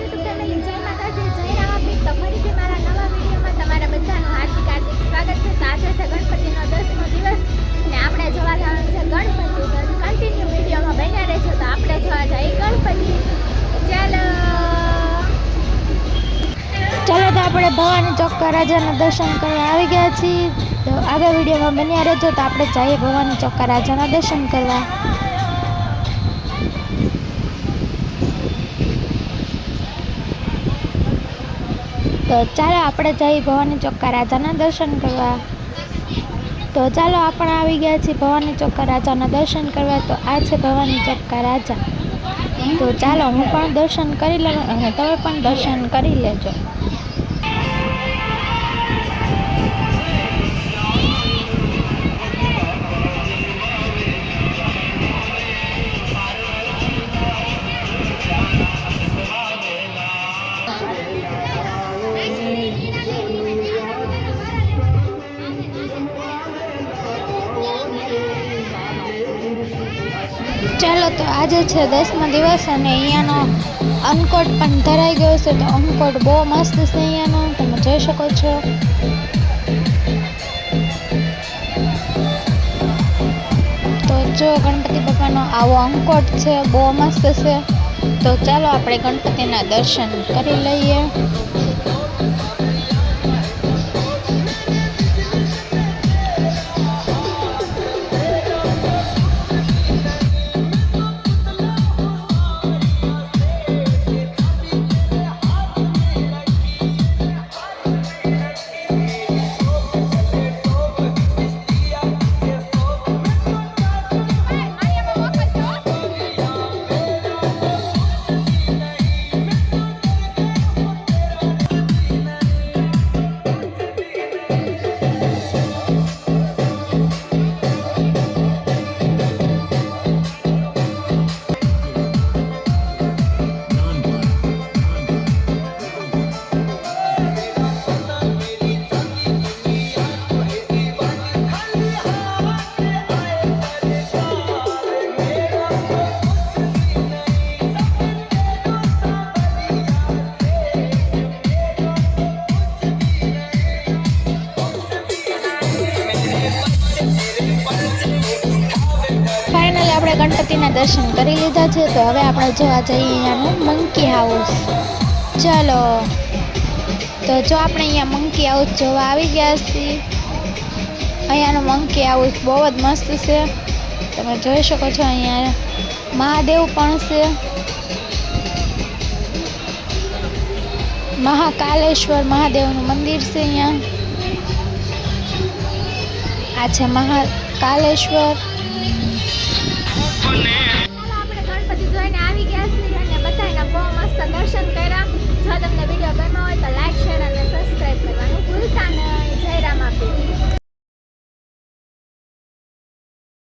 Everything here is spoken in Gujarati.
યુટ્યુબ ફેમિલી જય માતાજી, જય રામાપીર તો ફરીથી મારા નવા વિડીયોમાં તમારા બધાનું હાર્દિક હાર્દિક સ્વાગત છે. તો છે ગણપતિનો દસમો દિવસ ને આપણે જોવા જવાનું છે ગણપતિ કન્ટિન્યુ વિડીયોમાં બન્યા રહેજો. તો આપણે જોવા જઈએ ગણપતિ. ચાલો. ચાલો તો આપણે ભવાની ચોક્કા રાજાના દર્શન કરવા આવી ગયા છીએ. તો આગળ વિડીયોમાં બન્યા રહેજો. તો આપણે જઈએ ભવાની ચોક્કા રાજાના દર્શન કરવા. તો ચાલો આપણે જઈએ ભવાની ચોક્કા રાજાના દર્શન કરવા. તો ચાલો આપણે આવી ગયા છીએ ભવાની ચોક્કા રાજાના દર્શન કરવા. તો આ છે ભવાની ચોક્કા રાજા. તો ચાલો હું પણ દર્શન કરી લઉં અને તમે પણ દર્શન કરી લેજો. ચાલો તો આજે છે દસમો દિવસ અને અહીંયાનો અનકોટ પણ ધરાઈ ગયો છે તો અનકોટ બહુ મસ્ત છે અહીંયાનો. તમે જોઈ શકો છો. તો જો ગણપતિ બાપાનો આવો અંકોટ છે, બહુ મસ્ત છે. તો ચાલો આપણે ગણપતિના દર્શન કરી લઈએ. ગણપતિના દર્શન કરી લીધા છે. તો હવે આપણે જોવા જઈએ અહીંયાનું મંકી હાઉસ ચાલો. તો જો આપણે અહીંયા મંકી હાઉસ જોવા આવી ગયા છીએ. અહીંયાનું મંકી હાઉસ બહુ જ મસ્ત છે. તમે જોઈ શકો છો અહીંયા મહાદેવ પણ છે. મહાકાલેશ્વર મહાદેવનું મંદિર છે અહીંયા. આ છે મહાકાલેશ્વર. આપણે ગણપતિ જોઈને આવી ગયા